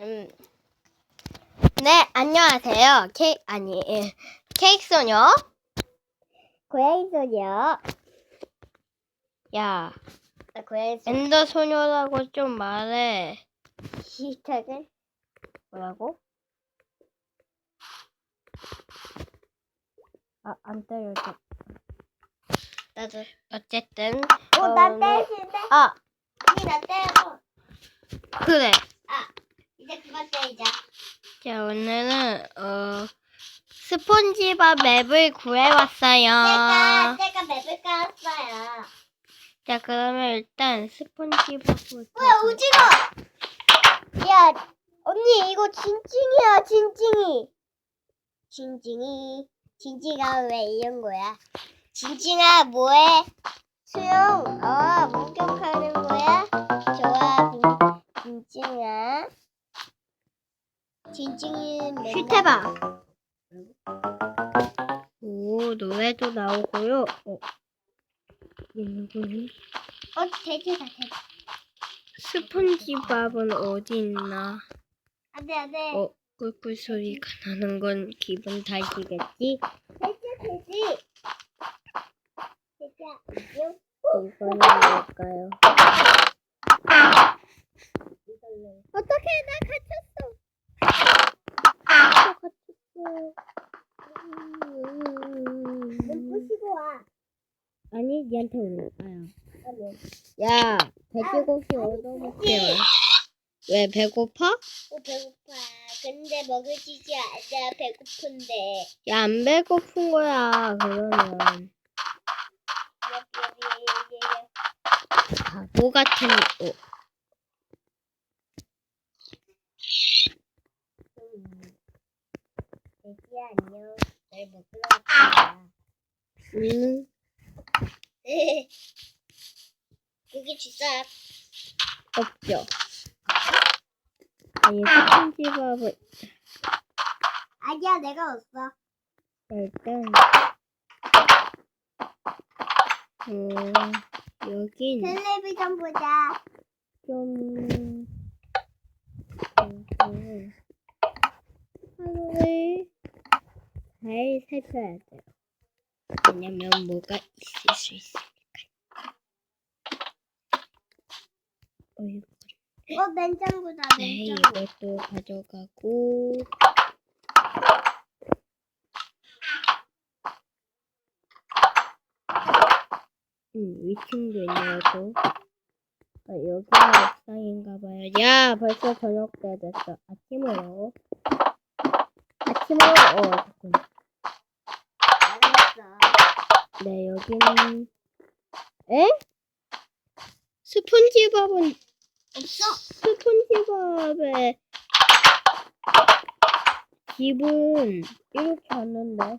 음. 네, 안녕하세요. 케이크, 아니, 예, 케이크 소녀. 고양이 소녀. 야, 아, 고양이 소녀. 엔더 소녀라고 좀 말해. 시작은 뭐라고? 아, 안 때려줘. 나도. 어쨌든. 어, 나 어, 때리는데? 아, 언니 나 때려. 그래. 아, 이제 그만 때리자. 자, 오늘은, 어, 스폰지밥 맵을 구해왔어요. 제가, 제가 맵을 깔았어요. 자, 그러면 일단 스폰지밥부터. 뭐야, 오징어! 야, 언니, 이거 진찡이야, 진찡이. 진찡이. 진찡아, 왜 이런 거야? 진찡아, 뭐해? 수영, 어, 목격하는 거야? 좋아, 진, 진찡아. 맨날... 슈테바. 오, 노래도 나오고요. 어. 이거는 어, 돼지다, 돼지. 스폰지밥은 어디 있나? 안 돼, 안 돼. 어, 꿀꿀 소리가 나는 건 기분 탓이겠지? 돼지, 돼지. 돼지야. 이거는 뭘까요? 어떻게 나 갇혔어? 나 갇혔어. 눈부시고 와. 아니, 니한테 오는 거야. 야, 돼지고기 얻어먹게. 왜 배고파? 어, 배고파. 근데 먹을지지 않아. 배고픈데. 야, 안 배고픈 거야, 그러면. 바보 같은, 어, 돼지야, 안녕. 널 먹으러 왔다. 음, 고기 주사. 없죠. 아니, 스폰지밥을 아니야, 내가 없어. 일단, 어, 여긴 텔레비전 보자. 좀, 음, 하루를 잘 살펴야 돼요. 왜냐면 뭐가 있을 수 있으니까. 어, 이거 어, 냉장고다, 네, 냉장고. 이것도 가져가고. 음, 위층도 있냐고. 아, 여기가 옥상인가 봐요. 야, 벌써 저녁 때 됐어. 아침으로. 아침으로, 어, 여기는. 에? 스폰지밥은 없어. 스폰지밥의 집은 이렇게 왔는데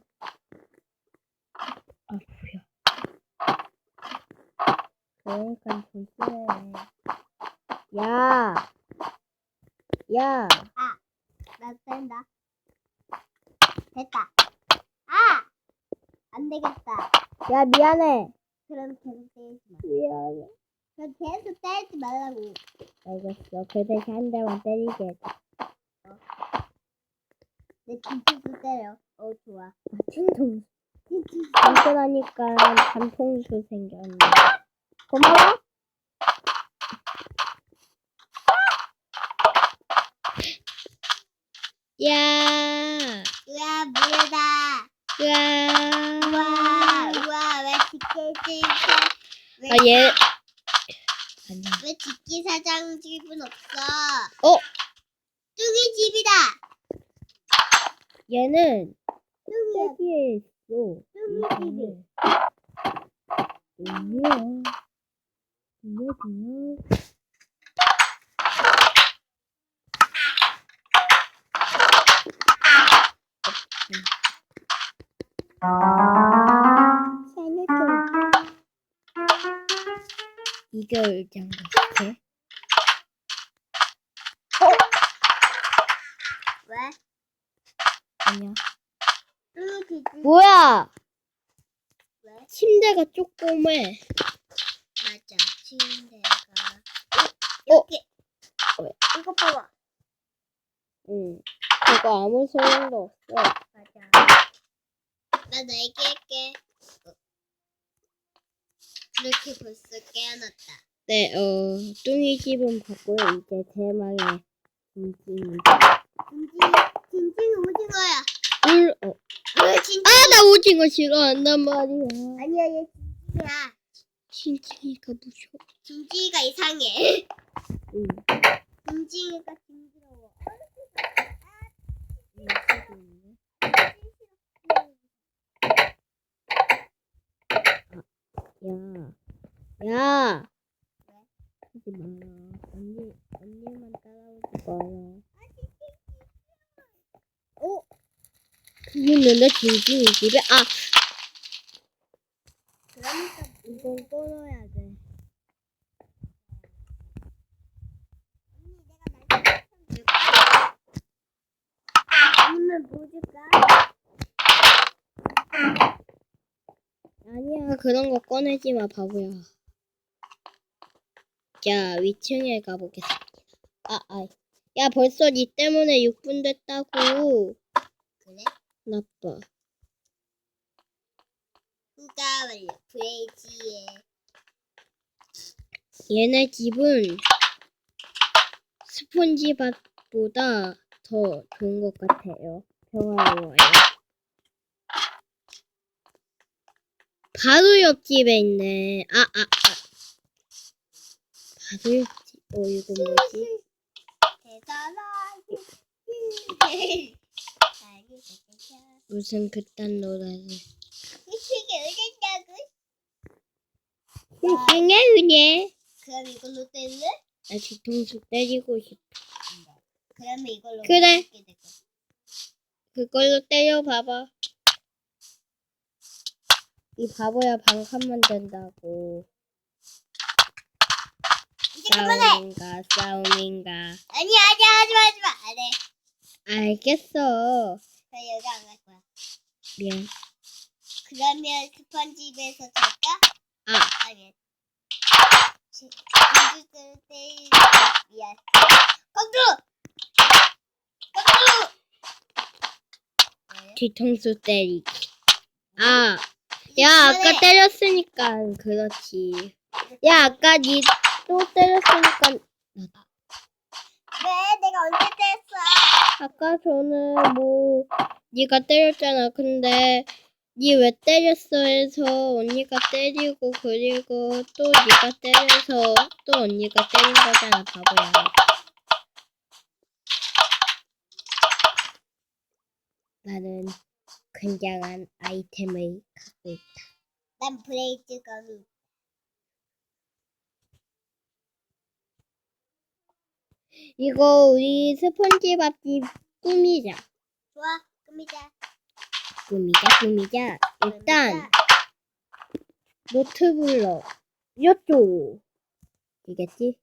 아 뭐야 그러니까 조심해 야 야, 나 뺀다. 됐다. 아! 안 되겠다. 야, 미안해. 그럼 계속 때리지 마. 미안해. 그럼 계속 때리지 말라고. 알겠어. 그 대신 한 대만 때리게 해줘. 내 뒤통수 때려. 어, 좋아. 진통. 뒤통수. 안전하니까 단통수 생겼네. 고마워. 야. 야. 우와, 우와, 왜 집게 사장, 왜, 아, 얘. 아니야. 왜 집기 사장 집은 없어? 어, 뚱이 집이다. 얘는 여기에 있어. 뚱이 집이. 뭐야? 뭐야, 뭐야? 살려 이거 것 같아. 왜? 아니야. 뭐야? 왜? 침대가 조그매. 맞아. 침대가. 어? 여기. 왜? 이거 봐봐. 응. 그거 아무 소용도 없어. 맞아. 나 내게 할게. 어. 이렇게 벌써 깨어났다. 네, 어, 뚱이 집은 봤고요. 이제 대망의 김치입니다. 진진, 진진 오징어야. 물, 어. 왜 진진? 아, 나 오징어 싫어한단 말이야. 아니야, 얘 진진이야. 진짜니까 무서워. 진진이가 이상해. 응. 진진이가 징그러워. 야, 야. 하지 마라. 언니, 언니만 따라오지 마라. 어? 그게 내 진진이 집에, 아, 그러니까 이건 끊어야 돼. 언니 내가 말씀 줄까? 아니면 뭐 줄까? 아니야, 그런 거 꺼내지 마, 바보야. 자, 위층에 가보겠습니다. 아, 아. 야, 벌써 니 때문에 6분 됐다고. 그래? 나빠. 후가 완료. 브레이지에. 얘네 집은 스폰지밥보다 더 좋은 것 같아요. 평화로워요. 바로 옆집에 있네. 아, 아, 아. 바로 옆집. 어, 이거 뭐지? 무슨 그딴 노래를. 싱싱해, 은혜. 그럼 이걸로 뗄래? 나 뒤통수 때리고 싶어. 그러면 이걸로 그래. 그걸로 때려봐봐. 이 바보야 방칸만. 이제 그만해. 싸움인가 싸움인가. 아니 아니 하지마 하지마 안해. 알겠어. 나 여기 안 갈 거야. 미안. 그러면 스펀지집에서 잘까? 아, 아니. 공주들 때 미안. 공주. 공주. 왜? 뒤통수 때리기. 아, 이제 야 아까. 때렸으니까 그렇지. 야 아까 니 또 때렸으니까 왜 내가 언제 뗐어? 아까 저는 뭐 네가 때렸잖아. 근데 니 왜 때렸어 해서 언니가 때리고 그리고 또 네가 때려서 또 언니가 때린 거잖아, 바보야. 나는 굉장한 아이템을 갖고 있다. 난 브레이즈 거미. 이거 우리 스펀지밥집 꾸미자. 좋아. 꾸미자. 꾸미자, 꾸미자. 일단 노트블럭 이쪽 이겠지?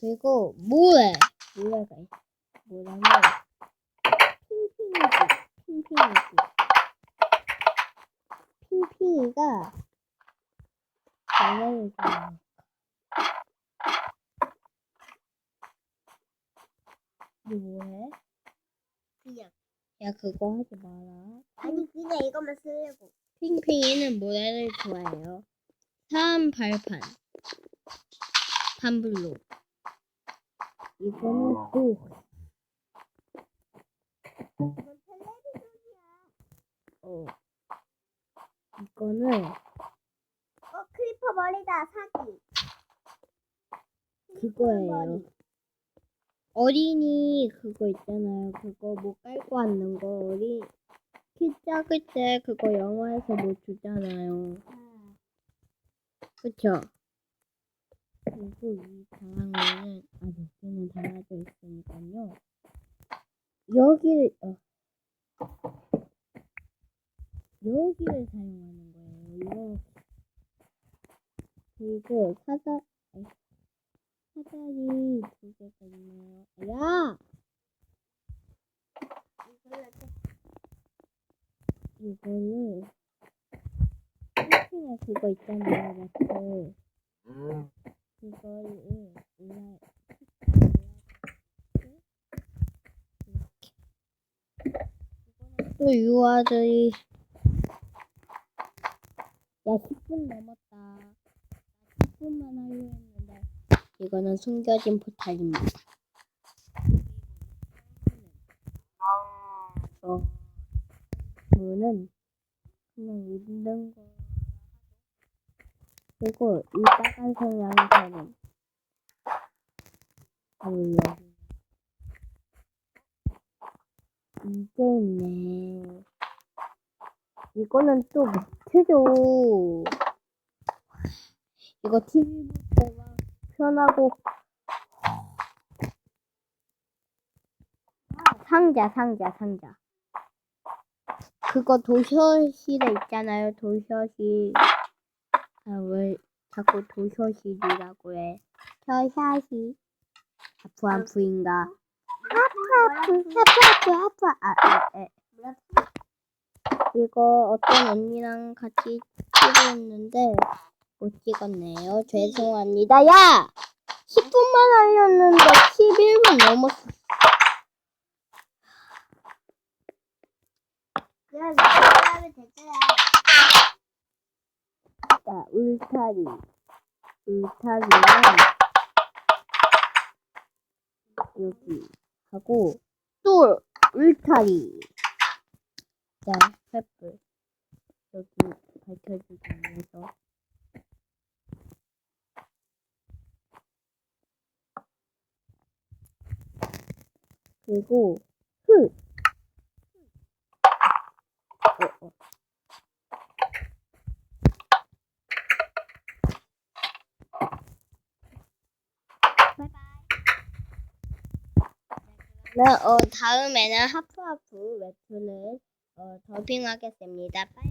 그리고 모래 모래가 있어 모래는 핑핑이지 핑핑이지 핑핑이가 장난을 좋아해 너 뭐해? 그냥. 야 그거 하지 마라 아니 그냥 이것만 쓰려고. 핑핑이는 모래를 좋아해요. 사암 발판. 판블로. 이거는 또. 어. 이거는 어 크리퍼 머리다 사기. 그거예요. 어린이 그거 있잖아요. 그거 뭐 깔고 앉는 거. 어린, 키 작을 때 그거 영화에서 뭐 주잖아요. 아, 그쵸? 그리고 이 방안에는, 아, 여기는 달라져 있으니까요. 여기를, 어, 그거 있잖아요, 마트. 음. 그거를 올라 또 유아들이 야 10분 넘었다. 10분만 하려 했는데 이거는 숨겨진 포탈입니다. 어 저는 그냥 있는 거. 그리고 이 빨간색 바로 여기 이게 있네. 이거는 또 매트죠. 이거 TV 볼 때가 편하고 상자 상자 상자. 그거 도서실에 있잖아요 도서실 아왜 자꾸 도서실이라고 해. 도서실. 아프 아프인가? 아프 아프 아프 아프. 아프 아, 에, 에. 이거 어떤 언니랑 같이 찍었는데 못 찍었네요. 죄송합니다. 야! 10분만 하려는데 11분 넘었어. 그럼 이거 하면 되잖아. 자, 울타리. 울타리는 여기 하고 또 울타리. 자, 횃불. 여기 밝혀주기 위해서. 그리고 흙. 어, 어. 네, 어, 다음에는 하프하프 웹툰을 어, 더빙하겠습니다. 바이바이.